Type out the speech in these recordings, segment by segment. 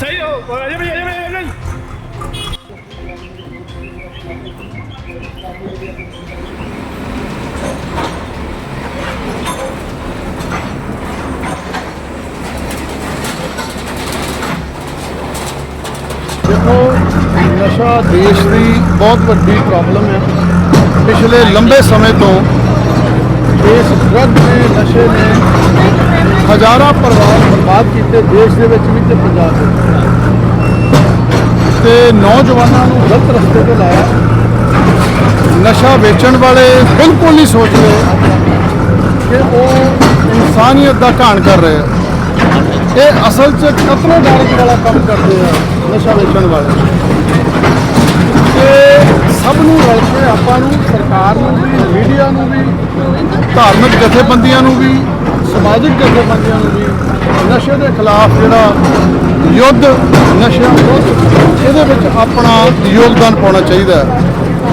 ਸਹੀ ਹੋ ਅਜੇ ਵੀ ਅਜੇ ਵੀ ਅਜੇ ਵੀ ਦੇਖੋ ਨਸ਼ਾ ਦੇਸ਼ ਦੀ ਬਹੁਤ ਵੱਡੀ ਪ੍ਰੋਬਲਮ ਹੈ ਪਿਛਲੇ ਲੰਬੇ ਸਮੇਂ ਤੋਂ ਇਸ ਡਰੱਗ ਨੇ ਨਸ਼ੇ ਨੇ ਹਜ਼ਾਰਾਂ ਪਰਿਵਾਰ ਬਰਬਾਦ ਕੀਤੇ ਦੇਸ਼ ਦੇ ਵਿੱਚ ਵੀ ਤੇ ਪੰਜਾਬ ਦੇ ਵਿੱਚ। ਤੇ ਨੌਜਵਾਨਾਂ ਨੂੰ ਗਲਤ ਰਸਤੇ ਤੇ ਲਾਇਆ। ਨਸ਼ਾ ਵੇਚਣ ਵਾਲੇ ਬਿਲਕੁਲ ਨਹੀਂ ਸੋਚਦੇ ਕਿ ਉਹ ਇਨਸਾਨੀਅਤ ਦਾ ਘਾਣ ਕਰ ਰਹੇ ਆ। ਇਹ ਅਸਲ 'ਚ ਕਤਲੇ ਡਾਰਕ ਵਾਲਾ ਕੰਮ ਕਰਦੇ ਆ ਨਸ਼ਾ ਵੇਚਣ ਵਾਲੇ। ਤੇ ਸਭ ਨੂੰ ਰਲ ਕੇ ਆਪਾਂ ਨੂੰ, ਸਰਕਾਰ ਨੂੰ ਵੀ, ਮੀਡੀਆ ਨੂੰ ਵੀ, ਧਾਰਮਿਕ ਜਥੇਬੰਦੀਆਂ ਨੂੰ ਵੀ, ਸਮਾਜਿਕ ਜਥੇਬੰਦੀਆਂ ਨੂੰ ਵੀ ਨਸ਼ੇ ਦੇ ਖਿਲਾਫ ਜਿਹੜਾ ਯੁੱਧ ਨਸ਼ਿਆਂ ਵਿਰੁੱਧ ਇਹਦੇ ਵਿੱਚ ਆਪਣਾ ਯੋਗਦਾਨ ਪਾਉਣਾ ਚਾਹੀਦਾ ਹੈ।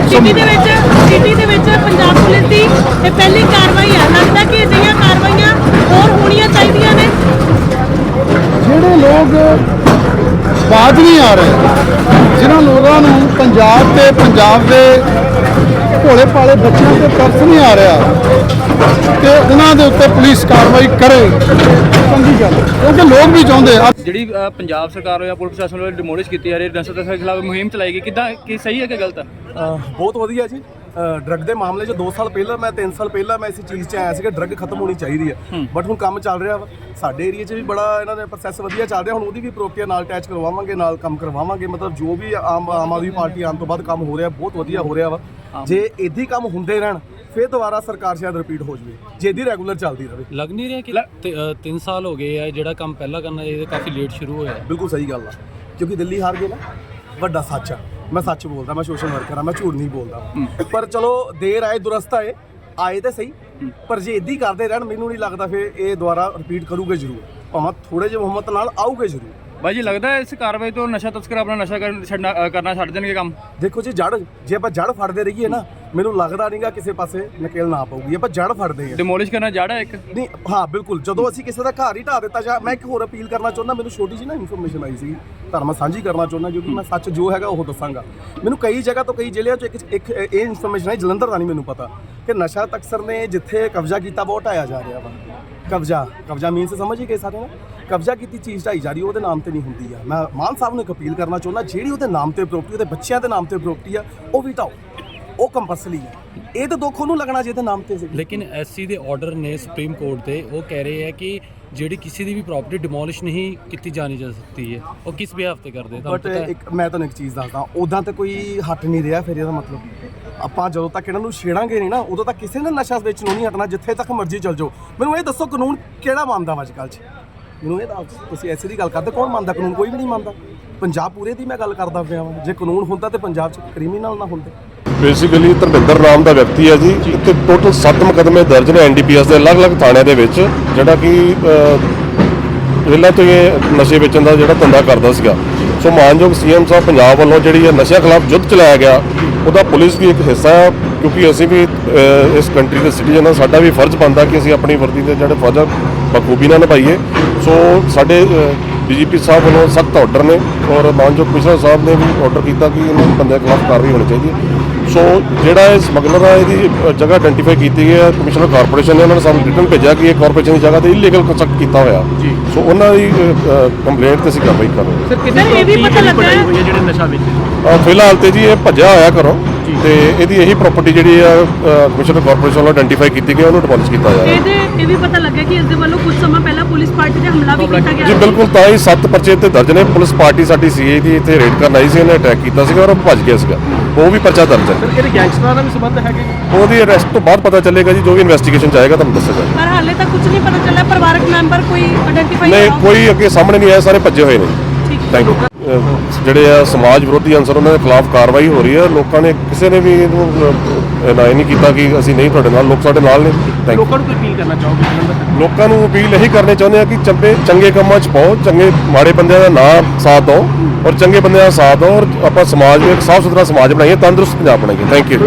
ਸਿਟੀ ਦੇ ਵਿੱਚ ਸਿਟੀ ਦੇ ਵਿੱਚ ਪੰਜਾਬ ਪੁਲਿਸ ਦੀ ਇਹ ਪਹਿਲੀ ਕਾਰਵਾਈ ਹੈ ਲੱਗਦਾ ਕਿ ਅਜਿਹੀਆਂ ਕਾਰਵਾਈਆਂ ਹੋਰ ਹੋਣੀਆਂ ਚਾਹੀਦੀਆਂ ਨੇ। ਜਿਹੜੇ ਲੋਕ ਬਾਜ ਨਹੀਂ ਆ ਰਹੇ ਜਿਨ੍ਹਾਂ ਲੋਕਾਂ ਨੂੰ ਪੰਜਾਬ ਤੇ ਪੰਜਾਬ ਦੇ ਭੋਲੇ ਭਾਲੇ ਬੱਚਿਆਂ ਤੇ ਤਰਸ ਨਹੀਂ ਆ ਰਿਹਾ ਤੇ ਉਹਨਾਂ ਦੇ ਉੱਤੇ ਪੁਲਿਸ ਕਾਰਵਾਈ ਕਰੇ। ਚੰਗੀ ਗੱਲ। ਕਿਉਂਕਿ ਲੋਕ ਵੀ ਚਾਹੁੰਦੇ ਆ। ਜਿਹੜੀ ਪੰਜਾਬ ਸਰਕਾਰ ਜਾਂ ਪੁਲਿਸ ਪ੍ਰਸ਼ਾਸਨ ਵੱਲੋਂ ਡਿਮੋਲਿਸ਼ ਕੀਤੀ ਜਾ ਰਹੀ ਨਸ਼ਾ ਤਸਕਰ ਖਿਲਾਫ ਮੁਹਿੰਮ ਚਲਾਈ ਗਈ। ਕਿਦਾਂ ਕੀ ਸਹੀ ਹੈ ਕਿ ਗਲਤ ਹੈ? ਬਹੁਤ ਵਧੀਆ ਜੀ। ਡਰੱਗ ਦੇ ਮਾਮਲੇ 'ਚ 2 ਸਾਲ ਪਹਿਲਾਂ ਮੈਂ 3 ਸਾਲ ਪਹਿਲਾਂ ਮੈਂ ਇਸ ਚੀਜ਼ 'ਚ ਆਇਆ ਸੀ ਕਿ ਡਰੱਗ ਖਤਮ ਹੋਣੀ ਚਾਹੀਦੀ ਹੈ। ਬਟ ਹੁਣ ਕੰਮ ਚੱਲ ਰਿਹਾ ਵਾ। ਸਾਡੇ ਏਰੀਆ 'ਚ ਵੀ ਬੜਾ ਇਹਨਾਂ ਦੇ ਪ੍ਰੋਸੈਸ ਵਧੀਆ ਚੱਲ ਰਿਹਾ। ਹੁਣ ਉਹਦੀ ਵੀ ਪ੍ਰੋਕ੍ਰਿਆ ਨਾਲ ਅਟੈਚ ਕਰਵਾਵਾਂਗੇ ਨਾਲ ਕੰਮ ਕਰਵਾਵਾਂਗੇ। ਮਤਲਬ ਜੋ ਵੀ ਆਮ ਆਮ ਆਦਮੀ ਪਾਰਟੀ ਆਉਣ ਤੋਂ ਬਾਅਦ ਕੰਮ ਹੋ ਰਿਹਾ ਬਹੁਤ ਵਧੀਆ ਹੋ ਰਿਹਾ ਵਾ। ਜੇ ਇਦਾਂ ਕੰਮ ਹੁੰਦੇ ਰਹਿਣ ਫਿਰ ਦੁਬਾਰਾ ਸਰਕਾਰ ਸ਼ਾਇਦ ਰਿਪੀਟ ਹੋ ਜਵੇ ਜੇ ਇਦਾਂ ਰੈਗੂਲਰ ਚੱਲਦੀ ਰਹੇ ਲੱਗ ਨਹੀਂ ਰਿਹਾ ਕਿ 3 ਸਾਲ ਹੋ ਗਏ ਆ ਜਿਹੜਾ ਕੰਮ ਪਹਿਲਾਂ ਕਰਨਾ ਚਾਹੀਦਾ ਕਾਫੀ ਲੇਟ ਸ਼ੁਰੂ ਹੋਇਆ। ਬਿਲਕੁਲ ਸਹੀ ਗੱਲ ਆ ਕਿਉਂਕਿ ਦਿੱਲੀ ਹਾਰ ਗਏ ਨਾ ਵੱਡਾ ਸੱਚ ਆ। ਮੈਂ ਸੱਚ ਬੋਲਦਾ ਮੈਂ ਸੋਸ਼ਲ ਵਰਕਰ ਆ ਮੈਂ ਝੂਠ ਨਹੀਂ ਬੋਲਦਾ। ਪਰ ਚਲੋ ਦੇਰ ਆਏ ਦੁਰਸਤ ਆਏ ਆਏ ਤੇ ਸਹੀ। ਪਰ ਜੇ ਇਦਾਂ ਹੀ ਕਰਦੇ ਰਹਿਣ ਮੈਨੂੰ ਨਹੀਂ ਲੱਗਦਾ ਫਿਰ ਇਹ ਦੁਬਾਰਾ ਰਿਪੀਟ ਕਰੂਗੇ ਜ਼ਰੂਰ। ਭਾਵੇਂ ਥੋੜੇ ਜਿਹੇ ਮੁਹੰਮਤ ਨਾਲ ਆਊਗੇ ਜ਼ਰੂਰ। ਬਾਈ ਜੀ ਲੱਗਦਾ ਹੈ ਇਸ ਕਾਰਵਾਈ ਤੋਂ ਨਸ਼ਾ ਤਸਕਰ ਆਪਣਾ ਨਸ਼ਾ ਕਰਨ- ਛੱਡਣਾ ਅ, ਕਰਨਾ ਛੱਡ ਦੇਣਗੇ ਕੰਮ? ਦੇਖੋ ਜੀ ਜੜ ਜੇ ਆਪਾਂ ਜੜ ਫੜਦੇ ਰਹੀਏ ਨਾ ਮੈਨੂੰ ਲੱਗਦਾ ਨਹੀਂਗਾ ਕਿਸੇ ਪਾਸੇ ਨਕੇਲ ਨਾ ਪਊਗੀ। ਆਪਾਂ ਜੜ ਫੜਦੇ ਆ ਡਿਮੋਲਿਸ਼ ਕਰਨਾ ਜੜ ਹੈ ਇੱਕ? ਨਹੀਂ ਹਾਂ ਬਿਲਕੁਲ। ਜਦੋਂ ਅਸੀਂ ਕਿਸੇ ਦਾ ਘਰ ਹੀ ਢਾ ਦਿੱਤਾ ਜਾਂ ਮੈਂ ਇੱਕ ਹੋਰ ਅਪੀਲ ਕਰਨਾ ਚਾਹੁੰਦਾ ਮੈਨੂੰ ਛੋਟੀ ਜਿਹੀ ਨਾ ਇਨਫੋਰਮੇਸ਼ਨ ਆਈ ਸੀ ਧਰਮ ਸਾਂਝੀ ਕਰਨਾ ਚਾਹੁੰਦਾ ਕਿਉਂਕਿ ਮੈਂ ਸੱਚ ਜੋ ਹੈਗਾ ਉਹ ਦੱਸਾਂਗਾ। ਮੈਨੂੰ ਕਈ ਜਗ੍ਹਾ ਤੋਂ ਕਈ ਜ਼ਿਲ੍ਹਿਆਂ ਚੋਂ ਇੱਕ ਇੱਕ ਇਹ ਇਨਫੋਰਮੇਸ਼ਨ ਆਈ ਜਲੰਧਰ ਦਾ ਨਹੀਂ ਮੈਨੂੰ ਪਤਾ ਕਿ ਨਸ਼ਾ ਤਕਸਰ ਨੇ ਜਿੱਥੇ ਕਬਜ਼ਾ ਕੀਤਾ ਬਹੁਤ ਢਾਇਆ ਜਾ ਰਿਹਾ ਵਾ। ਕਬਜ਼ਾ ਕਬਜ਼ਾ ਮੀਨਸ ਸਮਝ ਹੀ ਗਏ ਸਾਰੇ ਨਾ? ਕਬਜ਼ਾ ਕੀਤੀ ਚੀਜ਼ ਢਾਈ ਜਾ ਰਹੀ ਉਹਦੇ ਨਾਮ ਤੇ ਨਹੀਂ ਹੁੰਦੀ ਆ। ਮੈਂ ਮਾਨ ਸਾਹਿਬ ਨੂੰ ਇੱਕ ਅਪੀਲ ਕਰਨਾ ਚਾਹੁੰਦਾ ਜਿਹੜੀ ਉਹਦੇ ਨਾਮ ਤੇ ਪ੍ਰਾਪਰਟੀ ਉਹਦੇ ਬੱਚਿਆਂ ਦੇ ਨਾਮ ਤੇ ਪ੍ਰਾਪਰਟੀ ਆ ਉਹ ਵੀ ਢਾਓ। ਉਹ ਕੰਪਲਸਰੀ ਹੈ ਇਹ ਤਾਂ ਦੁੱਖ ਉਹਨੂੰ ਲੱਗਣਾ ਜਿਹਦੇ ਨਾਮ ਤੇ ਸੀ। ਲੇਕਿਨ ਐਸਸੀ ਦੇ ਆਰਡਰ ਨੇ ਸੁਪਰੀਮ ਕੋਰਟ ਦੇ ਉਹ ਕਹਿ ਰਹੇ ਆ ਕਿ ਜਿਹੜੀ ਕਿਸੇ ਦੀ ਵੀ ਪ੍ਰਾਪਰਟੀ ਡਿਮੋਲਿਸ਼ ਨਹੀਂ ਕੀਤੀ ਜਾਣੀ ਜਾ ਸਕਦੀ ਹੈ। ਉਹ ਕਿਸ ਬਿਹਾਫ ਤੇ ਕਰਦੇ ਬਟ ਇੱਕ ਮੈਂ ਤੁਹਾਨੂੰ ਇੱਕ ਚੀਜ਼ ਦੱਸਦਾ ਉਦਾਂ ਤੇ ਕੋਈ ਹੱਟ ਨਹੀਂ ਰਿਹਾ ਫਿਰ ਇਹਦਾ ਮਤਲਬ ਆਪਾਂ ਜਦੋਂ ਤੱਕ ਇਹਨਾਂ ਨੂੰ ਛੇੜਾਂਗੇ ਨਹੀਂ ਨਾ, ਉਦੋਂ ਤੱਕ ਕਿਸੇ ਨੇ ਨਸ਼ਾ ਵੇਚਣੋਂ ਨਹੀਂ ਹਟਣਾ, ਜਿੱਥੇ ਤੱਕ ਮਰਜ਼ੀ ਚੱਲ ਜਾਓ। ਮੈਨੂੰ ਇਹ ਦੱਸੋ ਕਾਨੂੰਨ ਕਿਹੜਾ ਮੰਨਦਾ ਅੱਜ ਕੱਲ੍ਹ 'ਚ? ਮੈਨੂੰ ਇਹ ਦੱਸ, ਤੁਸੀਂ ਐਸੀ ਦੀ ਗੱਲ ਕਰਦੇ, ਕੌਣ ਮੰਨਦਾ? ਕਾਨੂੰਨ ਕੋਈ ਵੀ ਨਹੀਂ ਮੰਨਦਾ। ਪੰਜਾਬ ਪੂਰੇ ਦੀ ਮੈਂ ਗੱਲ ਕਰਦਾ ਪਿਆ ਵਾਂ। ਜੇ ਕਾਨੂੰਨ ਹੁੰਦਾ ਤੇ ਪੰਜਾਬ 'ਚ ਕ੍ਰਿਮੀਨਲ ਨਾ ਹੁੰਦੇ। ਬੇਸਿਕਲੀ ਧਰਮਿੰਦਰ ਨਾਮ ਦਾ ਵਿਅਕਤੀ ਹੈ ਜੀ। ਇੱਥੇ ਟੋਟਲ 7 ਮੁਕੱਦਮੇ ਦਰਜ ਨੇ ਐਨਡੀਪੀਐਸ ਦੇ, ਅਲੱਗ-ਅਲੱਗ ਥਾਣਿਆਂ ਦੇ ਵਿੱਚ, ਜਿਹੜਾ ਕਿ ਪਹਿਲਾਂ ਤੋਂ ਇਹ ਨਸ਼ੇ ਵੇਚਣ ਦਾ ਜਿਹੜਾ ਧੰਦਾ ਕਰਦਾ ਸੀਗਾ। ਸੋ ਮਾਨਯੋਗ ਸੀਐਮ ਸਾਹਿਬ ਪੰਜਾਬ ਵੱਲੋਂ ਜਿਹੜੀ ਇਹ ਨਸ਼ਿਆਂ ਖਿਲਾਫ ਯੁੱਧ ਚਲਾਇਆ ਗਿਆ ਉਹਦਾ ਪੁਲਿਸ ਦੀ ਇੱਕ ਹਿੱਸਾ ਹੈ ਕਿਉਂਕਿ ਅਸੀਂ ਵੀ ਅਹ, ਇਸ ਕੰਟਰੀ ਦੇ ਸਿਟੀਜ਼ਨ ਹਾਂ ਸਾਡਾ ਵੀ ਫਰਜ਼ ਬਣਦਾ ਕਿ ਅਸੀਂ ਆਪਣੀ ਵਰਦੀ ਦੇ ਜਿਹੜੇ ਫਰਜ਼ ਆ, ਬਖੂਬੀ ਨਾਲ ਨਿਭਾਈਏ। ਸੋ ਸਾਡੇ ਡੀਜੀਪੀ ਸਾਹਿਬ ਵੱਲੋਂ ਸਖਤ ਆਰਡਰ ਨੇ ਔਰ ਮਾਨਯੋਗ ਕਮਿਸ਼ਨਰ ਸਾਹਿਬ ਨੇ ਵੀ ਆਰਡਰ ਕੀਤਾ ਕਿ ਇਹਨਾਂ ਬੰਦਿਆਂ ਖਿਲਾਫ ਕਾਰਵਾਈ ਹੋਣੀ ਚਾਹੀਦੀ ਹੈ। ਸੋ ਜਿਹੜਾ ਇਹ ਸਮਗਲਰ ਆ ਇਹਦੀ ਜਗ੍ਹਾ ਆਇਡੈਂਟੀਫਾਈ ਕੀਤੀ ਗਈ ਹੈ। ਕਮਿਸ਼ਨਰ ਕਾਰਪੋਰੇਸ਼ਨ ਨੇ ਉਹਨਾਂ ਨੇ ਸਾਨੂੰ ਰਿਟਰਨ ਭੇਜਿਆ ਕਿ ਇਹ ਕਾਰਪੋਰੇਸ਼ਨ ਦੀ ਜਗ੍ਹਾ ਤੇ ਇਲੀਗਲ ਕੰਸਟਰਕਟ ਕੀਤਾ ਹੋਇਆ। ਜੀ। ਸੋ ਉਹਨਾਂ ਦੀ ਕੰਪਲੇਂਟ ਤੇ ਅਸੀਂ ਕਾਰਵਾਈ ਕਰ ਰਹੇ ਸਰ ਇਹ ਵੀ ਪਤਾ ਲੱਗਾ ਹੈ? ਹਾਂ ਅ, ਫਿਲਹਾਲ ਤੇ ਜੀ ਇਹ ਭੱਜਿਆ ਹੋਇਆ ਘਰੋਂ। ਤੇ ਇਹਦੀ ਇਹੀ ਪ੍ਰਾਪਰਟੀ ਜਿਹੜੀ ਆ ਕਮਿਸ਼ਨਰ ਕਾਰਪੋਰੇਸ਼ਨ ਵੱਲੋਂ ਆਇਡੈਂਟੀਫਾਈ ਕੀਤੀ ਗਈ ਉਹਨੂੰ ਡਿਮੋਲਿਸ਼ ਕੀਤਾ ਜਾ ਰਿਹਾ। ਇਹਦੇ ਇਹ ਵੀ ਪਤਾ ਲੱਗਾ ਕਿ ਇਸ ਦੇ ਵੱਲੋਂ ਕੁਝ ਸਮਾਂ ਪਹਿਲਾਂ ਪੁਲਿਸ ਪਾਰਟੀ ਤੇ ਹਮਲਾ ਵੀ ਕੀਤਾ ਗਿਆ। ਜੀ ਬਿਲਕੁਲ ਤਾਂ ਹੀ ਸੱਤ ਪਰਚੇ ਤੇ ਦਰਜ ਨੇ। ਪੁਲਿਸ ਪਾਰਟੀ ਸਾਡੀ ਸੀਏ ਦੀ ਇੱਥੇ ਰੇਡ ਕਰਨ ਆਈ ਸੀ ਇਹਨੇ ਅਟੈਕ ਕੀਤਾ ਸੀਗਾ ਔਰ ਉਹ ਭੱਜ ਗਿਆ ਸੀਗਾ। ਉਹ ਵੀ ਪਰਚਾ ਦਰਜ ਹੈ। ਇਹਦੇ ਗੈਂਗਸਟਰਾਂ ਨਾਲ ਵੀ ਸੰਬੰਧ ਹੈਗੇ ਉਹਦੀ ਅਰੈਸਟ ਤੋਂ ਬਾਅਦ ਪਤਾ ਚੱਲੇਗਾ ਜੀ ਜੋ ਵੀ ਇਨਵੈਸਟੀਗੇਸ਼ਨ ਚਾਹੇਗਾ ਤੁਹਾਨੂੰ ਦੱਸਿਆ ਜਾਏਗਾ ਪਰ ਹਾਲੇ ਤੱਕ ਕੁਝ ਨਹੀਂ ਪਤਾ ਚੱਲਿਆ। ਪਰਿਵਾਰਕ ਮੈਂਬਰ ਕੋਈ ਆਇਡੈਂਟੀਫਾਈ ਨਹੀਂ ਕੋਈ ਅੱਗੇ ਸਾਹਮਣੇ ਨਹੀਂ ਆਇਆ ਸਾਰੇ ਭੱਜੇ ਹੋਏ ਨੇ। ਥੈਂਕ ਯੂ ਜਿਹੜੇ ਆ ਸਮਾਜ ਵਿਰੋਧੀ ਅੰਸਰ ਉਹਨਾਂ ਦੇ ਖਿਲਾਫ ਕਾਰਵਾਈ ਹੋ ਰਹੀ ਹੈ। ਲੋਕਾਂ ਨੇ ਕਿਸੇ ਨੇ ਵੀ ਇਹਨੂੰ ਅਨਾਇ ਨਹੀਂ ਕੀਤਾ ਕਿ ਅਸੀਂ ਨਹੀਂ ਤੁਹਾਡੇ ਨਾਲ ਲੋਕ ਸਾਡੇ ਨਾਲ ਨੇ। ਥੈਂਕ ਲੋਕਾਂ ਨੂੰ ਕੋਈ ਅਪੀਲ ਕਰਨਾ ਚਾਹੋਗੇ ਲੋਕਾਂ ਨੂੰ ਅਪੀਲ ਇਹੀ ਕਰਨੇ ਚਾਹੁੰਦੇ ਆ ਕਿ ਚੰਗੇ ਚੰਗੇ ਕੰਮਾਂ 'ਚ ਪਾਓ ਚੰਗੇ ਮਾੜੇ ਬੰਦਿਆਂ ਦਾ ਨਾ ਸਾਥ ਦਿਓ ਔਰ ਚੰਗੇ ਬੰਦਿਆਂ ਦਾ ਸਾਥ ਦਿਓ ਔਰ ਆਪਾਂ ਸਮਾਜ ਨੂੰ ਇੱਕ ਸਾਫ਼ ਸੁਥਰਾ ਸਮਾਜ ਬਣਾਈਏ ਤੰਦਰੁਸਤ ਪੰਜਾਬ ਬਣਾਈਏ। Thank you